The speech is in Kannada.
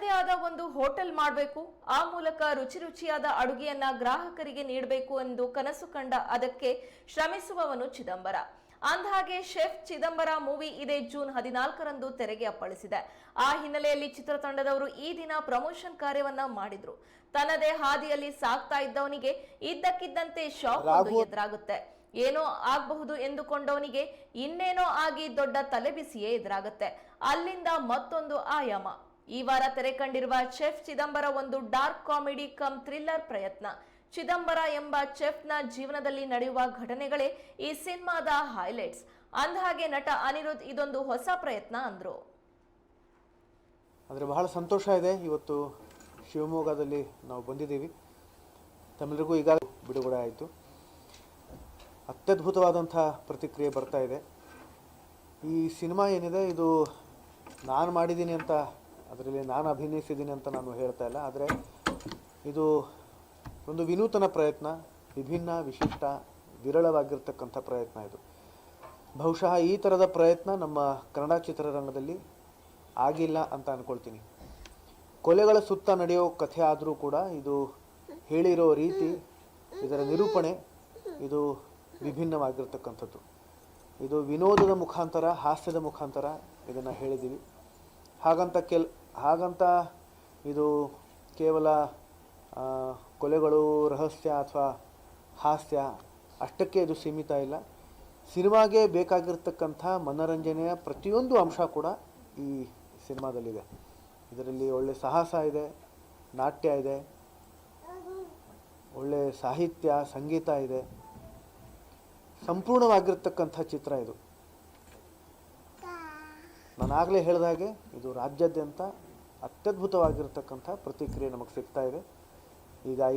ತನ್ನದೇ ಆದ ಒಂದು ಹೋಟೆಲ್ ಮಾಡಬೇಕು ಆ ಮೂಲಕ ರುಚಿ ರುಚಿಯಾದ ಅಡುಗೆಯನ್ನ ಗ್ರಾಹಕರಿಗೆ ನೀಡಬೇಕು ಎಂದು ಕನಸು ಕಂಡ ಅದಕ್ಕೆ ಶ್ರಮಿಸುವವನು ಚಿದಂಬರ. ಅಂದಹಾಗೆ ಶೆಫ್ ಚಿದಂಬರ ಮೂವಿ ಇದೇ ಜೂನ್ ಹದಿನಾಲ್ಕರಂದು ತೆರೆಗೆ ಅಪ್ಪಳಿಸಿದೆ. ಆ ಹಿನ್ನೆಲೆಯಲ್ಲಿ ಚಿತ್ರತಂಡದವರು ಈ ದಿನ ಪ್ರಮೋಷನ್ ಕಾರ್ಯವನ್ನ ಮಾಡಿದ್ರು. ತನ್ನದೇ ಹಾದಿಯಲ್ಲಿ ಸಾಗ್ತಾ ಇದ್ದವನಿಗೆ ಇದ್ದಕ್ಕಿದ್ದಂತೆ ಶಾಕ್ ಒಂದು ಎದುರಾಗುತ್ತೆ. ಏನೋ ಆಗಬಹುದು ಎಂದುಕೊಂಡವನಿಗೆ ಇನ್ನೇನೋ ಆಗಿ ದೊಡ್ಡ ತಲೆಬಿಸಿಯೇ ಎದುರಾಗುತ್ತೆ. ಅಲ್ಲಿಂದ ಮತ್ತೊಂದು ಆಯಾಮ. ಈ ವಾರ ತೆರೆ ಕಂಡಿರುವ ಚೆಫ್ ಚಿದಂಬರ ಒಂದು ಡಾರ್ಕ್ ಕಾಮಿಡಿ ಕಮ್ ಥ್ರಿಲ್ಲರ್ ಪ್ರಯತ್ನ. ಚಿದಂಬರ ಎಂಬ ಚೆಫ್ನ ಜೀವನದಲ್ಲಿ ನಡೆಯುವ ಘಟನೆಗಳೇ ಈ ಸಿನಿಮಾದ ಹೈಲೈಟ್ಸ್. ಅಂದಹಾಗೆ ನಟ ಅನಿರುದ್ಧ್ ಇದೊಂದು ಹೊಸ ಪ್ರಯತ್ನ ಅಂದ್ರು. ಆದರೆ ಬಹಳ ಸಂತೋಷ ಇದೆ. ಇವತ್ತು ಶಿವಮೊಗ್ಗದಲ್ಲಿ ನಾವು ಬಂದಿದ್ದೀವಿ. ತಮಿಳರಿಗೂ ಈಗ ಬಿಡುಗಡೆ ಆಯಿತು. ಅತ್ಯದ್ಭುತವಾದಂಥ ಪ್ರತಿಕ್ರಿಯೆ ಬರ್ತಾ ಇದೆ. ಈ ಸಿನಿಮಾ ಏನಿದೆ, ಇದು ನಾನು ಮಾಡಿದ್ದೀನಿ ಅಂತ ಅದರಲ್ಲಿ ನಾನು ಅಭಿನಯಿಸಿದ್ದೀನಿ ಅಂತ ನಾನು ಹೇಳ್ತಾ ಇಲ್ಲ, ಆದರೆ ಇದು ಒಂದು ವಿನೂತನ ಪ್ರಯತ್ನ, ವಿಭಿನ್ನ, ವಿಶಿಷ್ಟ, ವಿರಳವಾಗಿರ್ತಕ್ಕಂಥ ಪ್ರಯತ್ನ ಇದು. ಬಹುಶಃ ಈ ಥರದ ಪ್ರಯತ್ನ ನಮ್ಮ ಕನ್ನಡ ಚಿತ್ರರಂಗದಲ್ಲಿ ಆಗಿಲ್ಲ ಅಂತ ಅಂದ್ಕೊಳ್ತೀನಿ ಕೊಲೆಗಳ ಸುತ್ತ ನಡೆಯೋ ಕಥೆ ಆದರೂ ಕೂಡ ಇದು ಹೇಳಿರೋ ರೀತಿ, ಇದರ ನಿರೂಪಣೆ ಇದು ವಿಭಿನ್ನವಾಗಿರ್ತಕ್ಕಂಥದ್ದು. ಇದು ವಿನೋದದ ಮುಖಾಂತರ, ಹಾಸ್ಯದ ಮುಖಾಂತರ ಇದನ್ನು ಹೇಳಿದ್ದೀವಿ ಹಾಗಂತ ಕೆಲ್ ಹಾಗಂತ ಇದು ಕೇವಲ ಕೊಲೆಗಳು, ರಹಸ್ಯ ಅಥವಾ ಹಾಸ್ಯ ಅಷ್ಟಕ್ಕೆ ಇದು ಸೀಮಿತ ಇಲ್ಲ. ಸಿನಿಮಾಗೆ ಬೇಕಾಗಿರ್ತಕ್ಕಂಥ ಮನೋರಂಜನೆಯ ಪ್ರತಿಯೊಂದು ಅಂಶ ಕೂಡ ಈ ಸಿನಿಮಾದಲ್ಲಿದೆ. ಇದರಲ್ಲಿ ಒಳ್ಳೆ ಸಾಹಸ ಇದೆ, ನಾಟ್ಯ ಇದೆ, ಒಳ್ಳೆ ಸಾಹಿತ್ಯ, ಸಂಗೀತ ಇದೆ. ಸಂಪೂರ್ಣವಾಗಿರ್ತಕ್ಕಂಥ ಚಿತ್ರ ಇದು. ನಾನಾಗಲೇ ಹೇಳಿದ ಹಾಗೆ ಇದು ರಾಜ್ಯಾದ್ಯಂತ ಅತ್ಯದ್ಭುತವಾಗಿರ್ತಕ್ಕಂಥ ಪ್ರತಿಕ್ರಿಯೆ ನಮಗೆ ಸಿಗ್ತಾ ಇದೆ. ಈಗ